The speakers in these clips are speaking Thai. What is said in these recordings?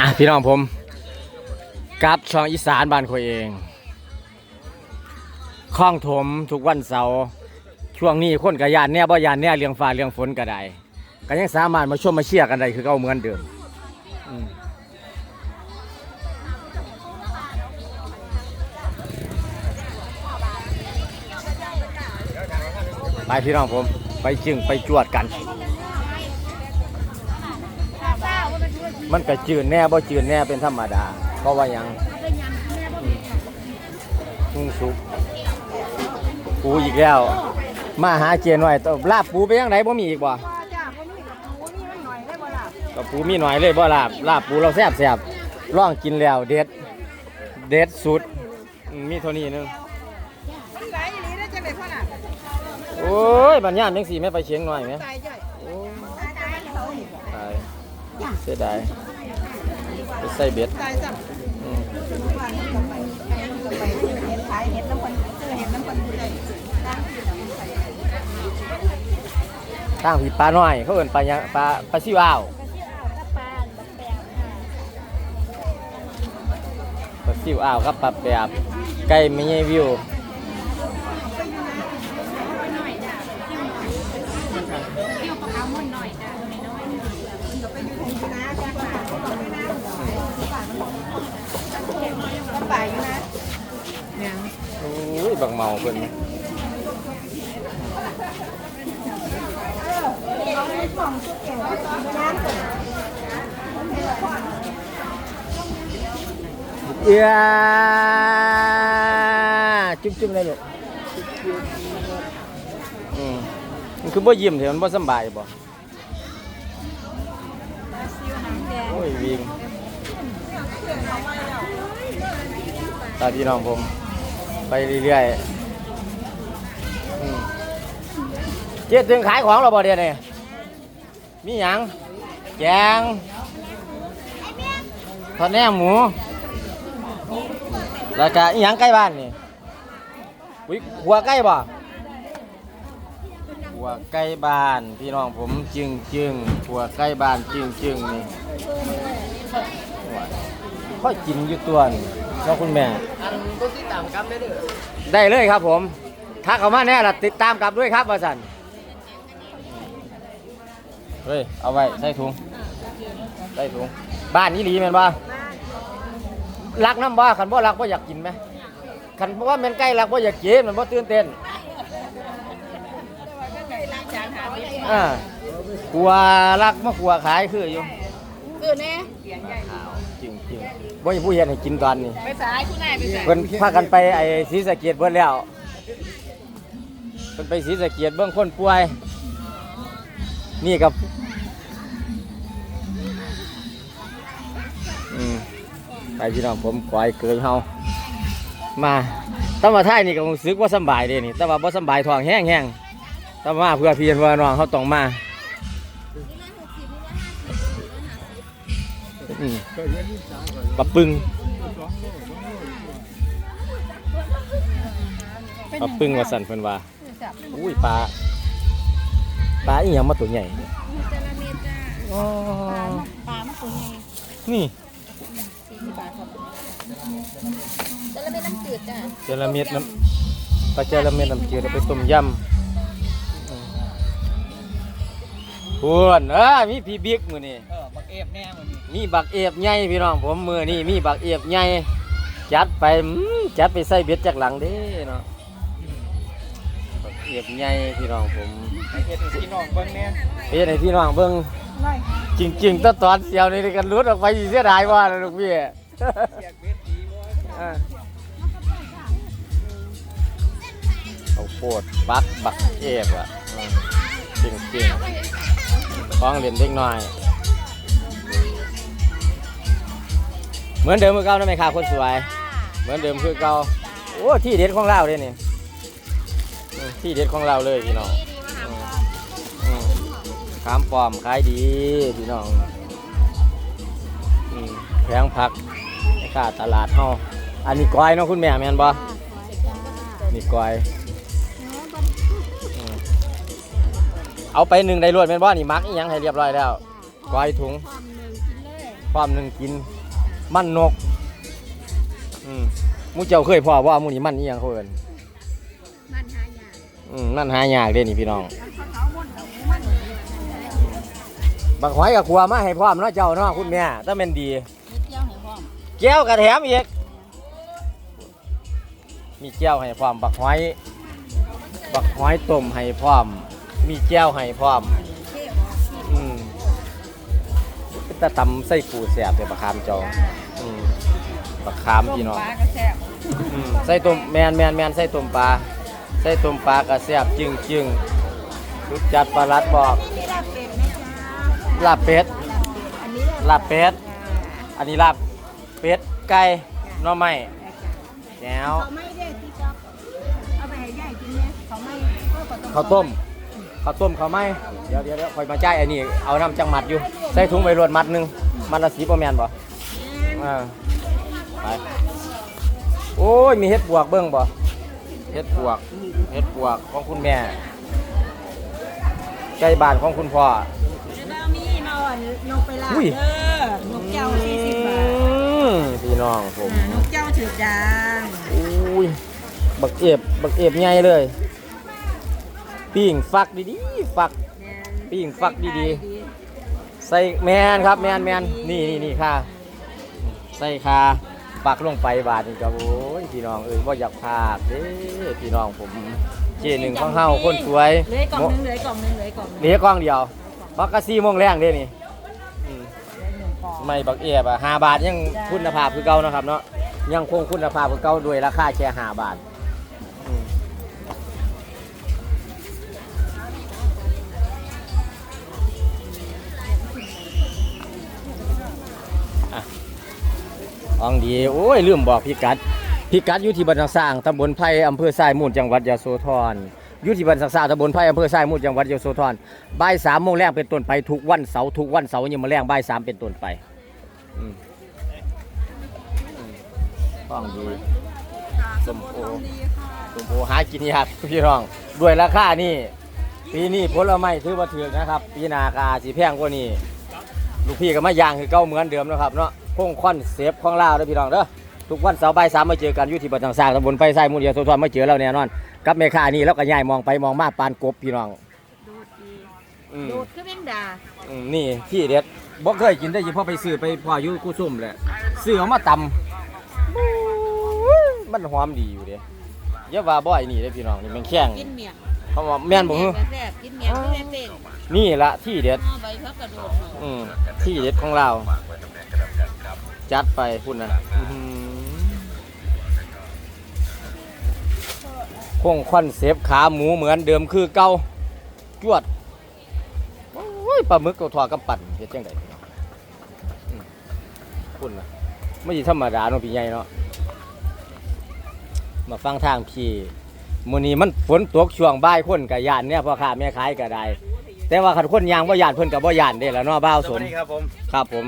อะพี่น้องผมกับช่องอีสานบ้านคอยเองคล้องถมทุกวันเสาร์ช่วงนี้คนกระยานเนี่ยบ่ยานเนี่ยเลี้ยงฟ้าเลี้ยงฝนก็ได้ก็ยังสามารถมาชมมาเชียร์กันได้คือเก่าเหมือนเดิมไปพี่น้องผม ไปจึงไปจวดกัน มันก็จืดแน่บ่จืดแน่เป็นธรรมดา เพราะว่าหยังอืมสุกปูอีกแล้ว มาหาเจนหน่อยลาบปูไปยังไงบ่มีอีกบ่จ้าบ่มีกับหมูนี่มันหน่อยได้บ่ล่ะก็ปูมีหน่อยเลยบ่ลาบลาบปูเราแซ่บแซ่บลองกินแล้วเด็ด เด็ดสุด มีเท่านี้นึงมันไหลอีหลีได้จังได๋พ่อน่ะโอ้ยบัญญามจังสีไม่ไปเชียงหน่อยไหม เสียดายไปใส่เบ็ดตายจ้ะอืมไปเห็นขายเห็นน้ำคนซื้อเห็นน้ำคนได้ตั้งที่น้ำใส่ทางผีปลาน้อย เขาเอิ้นปลาหยังปลาปลาซิวอ้าวปลาซิวอ้าวครับปลาแปบไก่ไม่ใช่วิวโอ้ยบักเมาเพิ่นเอียจุ๊บจุ๊บได้ลูกอืมมันคือบ่ยิ้มเถอะมันบ่สำบายบ่โอ้ยวิ่งตาพี่น้องผม ไปเรื่อยๆอืมเจ๊ถึงขายของเราบ่เดียวนี่มีหยังแกงทอดแหนมหมู แล้วก็อีหยังใกล้บ้านนี่อุ้ยหัวใกล้บ่หัวใกล้บ้าน พี่น้องผมจึงจึงหัวใกล้บ้านจึงจึงนี่ค่อยกินอยู่ตัวนี่เนาะคุณแม่ามกันได้เด้อได้เลยครับผมถ้าเขามาแน่ละติดตามกลับด้วยครับว่าสันเฮ้ยเอาไว้ใส่ถุงใส่ถุงบ้านนี้หลีแม่นบ่รักน้ำบ่คันบ่รักบ่อยากกินไหมคันว่าแม่นใกล้รักบ่อยากกินมันบ่ตื่นเต้นอ่ากลัวรักมากลัวขายคืออยู่คือแน่ จริงจริงบ่มีผู้เฮ็ดให้กินตอนนี้ไปสายผู้นายไปสายเพิ่นพากันไปไอ้ศรีสะเกียดเบิดแล้วเพิ่นไปศรีสะเกียดเบื้องคนป่วย นี่กับอืมไปพี่น้องผมขอให้เกิดเฮามาตั้งมาท่ายนี่ก็รู้สึกว่าสำบายเด้นี่แต่ว่าบ่สำบายท้องแห้งแห้งๆแต่มาเพื่อพี่เพื่อน้องเขาต้องมา อืมปะปึงปลาปึ้งว่าสันเพิ่นว่าอุ้ยปลาปลาอีหยังมาตัวใหญ่เนี่ยอ๋อปลามันตัวใหญ่นี่40บาทครับแต่ละเม็ดน้ำจืดจ้ะเจลาเม็ดน้ำปลาเจลาเม็ดน้ำจืดเอาไปต้มยำพวนเออมีพี่บิ๊กมือนี่เอ อบักเอฟแน่มันนี่มีบักเอฟใหญ่พี่น้องผมมือนี่มีบักเอฟใหญ่จัดไปอืมจัดไปใส่เบ็ดจากหลังเด้เนาะบักเอฟใหญ่พี่น้องผมไอเฮ็ดให้พี่น้องเบิ่งแน่เฮ็ดให้พี่น้องเบิ่งน้อยจริงๆตอนตอนเสียวนี่กันรุดออกไปสิเสียดายว่านะลูกพี่อยากเบ็ดดีบ่อ่าเอาโคตรบักบักเอฟอะอืมจริงๆฟ้องเรียนเด็กน้อย เหมือนเดิมคือเก่านะไหมครับคนสวย เหมือนเดิมคือเก่าโอ้ที่เด็ดของเราเลยนี่อืมที่เด็ดของเราเลยพี่น้องอืมอืมขามปลอมขายดีพี่น้องอืมแพงผักในค่าตลาดเฮาอันนี้ก้อยเนาะคุณแม่แม่นบ่นี่ก้อยอืมเอาไปหนึ่งได้รวดแม่นบ่นี่มักอีหยังให้เรียบร้อยแล้วก้อยถุงพความหนึ่งกิน มันนก อืมหมูเจ้าเคยพอว่าหมูนี่มันนี่ยังเขาเอินมันหายากอืมนั่นหายากเด้นี่พี่น้องแล้วเขาเขาบนเขามันบักหอยกับครัวมาให้พร้อมเนาะเจ้าเนาะคุณแม่ถ้าแม่นดี มีเกี้ยวให้พร้อมแก้วกระแถมอีก มีแก้วให้พร้อม บักหอย บักหอยต้มให้พร้อม มีแก้วให้พร้อม เป็นตะตำไส้ปูแสบเลยบักขามจองอืมบักขามพี่น้อง ปลากระแซ่บอืมไส้ต้มแมนแมนแมนไส้ต้มปลาไส้ต้มปลากระแสบจึงจึงรุดจัดปลาลัดบอกนี่ลาบเป็ดไหมจ๊ะลาบเป็ดอันนี้ลาบเป็ดอันนี้ลาบเป็ดไก่หน่อไม้แก้วเขาไม่ได้ที่จ๊อบเอาไปให้ยายกินเนี่ยเขาไม่ก็ข้าวต้ม ข้าวต้มข้าวไหม้เดี๋ยวเดี๋ยวเดี๋ยวคอยมาจ่ายอันนี้เอาน้ำจังหมัดอยู่ใส่ถุงไว้รวดมัดหนึงมัดละสีประแมนบ่อ่าไปโอ้ยมีเห็ดบวกเบิ้งบ่เห็ดบวกเห็ดบวกของคุณแม่ไก่บ้านของคุณพ่อแล้วมีมาอ่อนนกไปลาบอุ้ยเด้อนกเจ้าสี่สิบบาทอืมพี่น้องผมอ่านกเจ้าถือจางอุ้ยบักเอฟบักเอฟใหญ่เลย ปิ้งฟักดีๆฟัก ปิ้งฟักดีๆ ใส่แมนครับแมนแมนนี่นี่นี่ค่ะ ใส่คาปักลงไปบาทนี่ก็โอ้ยพี่น้องเอ้ยว่าอยากพลาดเด้พี่น้องผมเจหนึ่งของเฮาคนสวยเหลยกล่องหนึงเหลยกล่องหนึงเหลยกล่องหนึงเหลือกล้องเดียวบักกะซี่โมงแรงเด้นี่อืมเหลือหนึ่งกล่องไม่บักเอฟอะห้าบาทยังคุณภาพคือเก่านะครับเนาะยังคงคุณภาพคือเก่าด้วยราคาแค่ห้าบาท ของดี โอ้ยลืมบอกพี่กัดพี่กัดอยู่ที่บ้านสักสร้างตำบลไผ่อำเภอทรายมูลจังหวัดยะโสธรอยู่ที่บ้านสักษางตำบลไผ่อำเภอทรายมูลจังหวัดยะโสธรบ่ายสามโมงแรกเป็นต้นไปทุกวันเสาร์ทุกวันเสาร์ยังมาแรงบ่ายสามเป็นต้นไปอืมอืมของดีสมโอสมโอหากินยากพี่น้อง ด้วยราคานี่ปีนี้ผลไม้ถือว่าถือนะครับ ปีนากาสีแพงกว่านี้ ลูกพี่ก็มาย่างคือเก่าเหมือนเดิมนะครับเนาะคงคอนเซฟของลาวเด้อพี่น้องเด้อทุกวันเสาร์บ่ายสามมาเจอกันอยู่ที่บ้านทางสร้างตำบลไฟไส้มูลยาโซทอนมาเจอแล้วแน่นอนกับแม่ค้านี่แล้วก็ย้ายมองไปมองมาปานกบพี่น้องดูดดีอืมดูดคือแมงดาอืมนี่ที่เด็ดบ่เคยกินได้ยินพ่อไปซื้อไปพ่ออยู่กู้ซุ่มแหละซื้อเอามาตำบู๊ยมันหอมดีอยู่เด้เยอะว่าบ่อยนี่เด้อพี่น้องนี่แมันแข้งกินเมียง เขาว่าแม่นบ่ฮึแซ่บกินเมียงคือเต้นนี่ละที่เด็ดห่อใบพักกระโดดหน่อยอืมที่เด็ดของเรา จัดไปพุ่นนะอื้อหือคงคอนเซปต์ขาหมูเหมือนเดิมคือเก่าจวดโอ้ยปลาหมึกกับทอดกับปั่นเฮ็ดจังไดอืมพุ่นนะไม่ใช่ธรรมดาเนาะพี่ใหญ่เนาะมาฟังทางพี่ มื้อนี้มันฝนตกช่วงบ่ายคนกับย่านเนี่ยพ่อค้าแม่ขายก็ได้ แต่ว่าคันคนยางบ่ย่านเพิ่นก็บ่ย่านเด้แหล้วเนาะบ่าวสมครับผมครับผม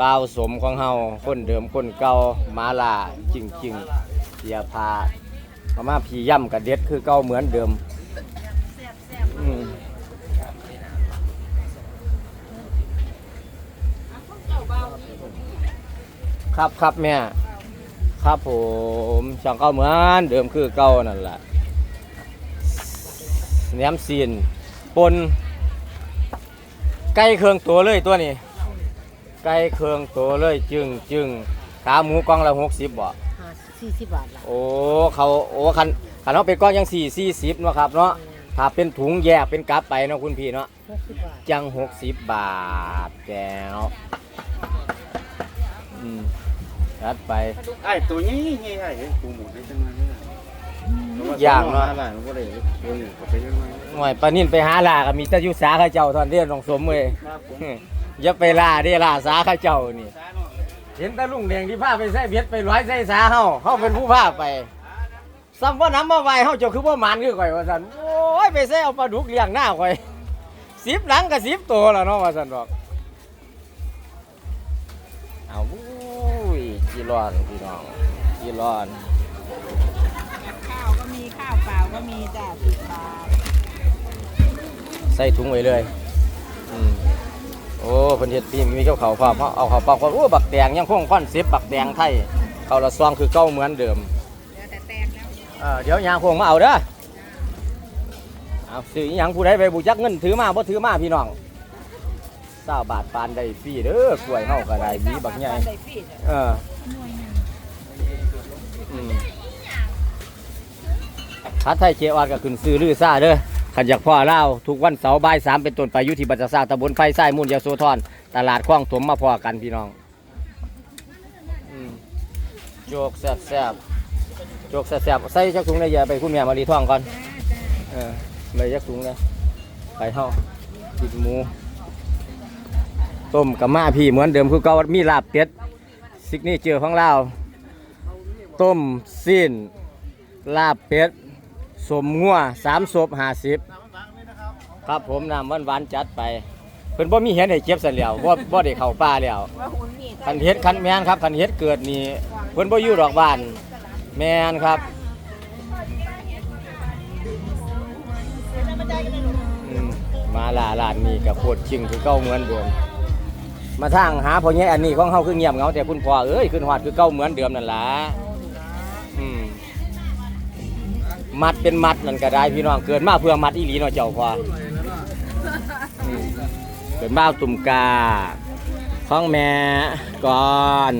บ่าวสมของเฮาคนเดิมคนเก่ามาลาจริงจริงๆเสียพามามาพี่ย่ำกับเด็ดคือเก่าเหมือนเดิมอืมครับครับแม่ ครับผมช่างเก่าเหมือนเดิมคือเก่านั่นแหละ แหนมซีนปนไก่เครื่องตัวเลยตัวนี้ ไก่เครื่องตัวเลยจึงจึงขาหมูกล่องละหกสิบบ่สี่สิบบาทละโอ้เขาโอ้คันคันเขาเป็นก้อนยังสี่สี่สิบเนาะครับเนาะถ้าเป็นถุงแยกเป็นกลับไปเนาะคุณพี่เนาะหกสิบบาทจังหกสิบบาทแก้วอืมรัดไปไอ้ตัวนี้นี่ไอ้ปูหมูได้จังเลยอ ย่างเนาะบ้านก็ได้ตัวนี้ก็เป็นยังไงหน่วยปลานิ่นไปหาลาก็มีแต่อยุสาเข้าเจ้าตอนเรียนน้องสมเลย ครับผม อย่าไปล่าเด้ล่าสาเข้าเจ้านี่ เห็นตาลุงแดงที่พาไปใส่เบียดไปร้อยใส่สาเฮาเฮาเป็นผู้พาไปซ้ำว่าน้ำมาไว้เฮาเจ้าคือบ่หมานคือข่อยว่าซั่นโอ้ยไปใส่เอาปลาดุกเลี้ยงหน้าข่อยสิบหลังกับสิบตัวแล้วเนาะว่าซั่นบอกเอาอุ้ยจีร้อนพี่น้องจีร้อน ก็มีจ้ะสิบบาทใส่ถุงไว้เลยอืมโอ้อ้เพิ่นเฮ็ดพี่มีเจ้าเขาวพร้อมเอาเขาวปอกโอ้บักแดงยังคงคอนเซปต์บักแดงไทยเขาวละซองคือเก่าเหมือนเดิมเดี๋ยวแต่แตกแล้วเออเดี๋ยวยางคงมาเอาเด้อเอาซื้ออหยังผู้ใดไปบูจักเงินถือมาบ่ถือมาพี่น้องเศร้าบาทปานได้ฟรีเด้อกล้วยเฮาก็ได้มีบักใหญ่ ได้ฟรีจ้ะเอออืม พัดไทยเจออดก็ขึ้นซื้อลือซ่าเด้อขันอยากพ่อเล่าทุกวันเสาร์บ่ายสามเป็นต้นไปอยุทิบัตรซาตำบลไฟไส้มูลยาโซทอน ตลาดคลองถมมาพอกันพี่น้องโจกแซ่บแซบๆโจกแซ่บแซบๆใส่จักถุงเลยอย่าไปคุณแม่มารีท่องก่อนเออไปจักถุงเลยไปเฮากินหมูต้มกับมาพี่เหมือนเดิมคือเก่ามีลาบเป็ดซิกนี่เจอของเราต้มสิ้นลาบเป็ด สมงัวสามศพห้าสิบครับผมนำหวานหวานๆจัดไปเพิ่นบ่มีเห็นให้เจ็บซะแล้วบ่บ่ได้เข้าป่าแล้วว่าหุ่นนี่คันเฮ็ดคันแม่นครับคันเฮ็ดเกิดนี่เพิ่นบ่อยู่ดอกบ้าน แม่นครับอืมมาลาลานนี่ก็โคตรจริงคือเก่าเหมือนเดิมมาทางหาพ่อใหญ่อันนี้ของเฮาคือเงียบเหงาแต่คุณพ่อเอ้ยขึ้นฮอดคือเก่าเหมือนเดิมนั่นล่ะ มัดเป็นมัดนั่นก็ได้พี่น้องเกิดมาเพื่อมัดอีหลีเนาะเจ้าพ่ออืมเกิดมาตุ่มกาข้องแม่ก่อน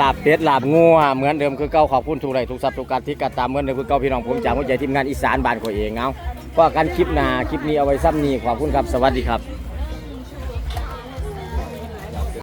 ลาบเป็ดลาบงัวเหมือนเดิมคือเก่าขอบคุณทุกไรทุกทรัพย์ทุกการที่กระตามเหมือนเดิมคือเก่าพี่น้องผมจากหัวใจทีมงานอีสานบ้านก็เองเอาว่ากันคลิปหนาคลิปนี้เอาไว้ซ้ำนี้ขอบคุณครับสวัสดีครับ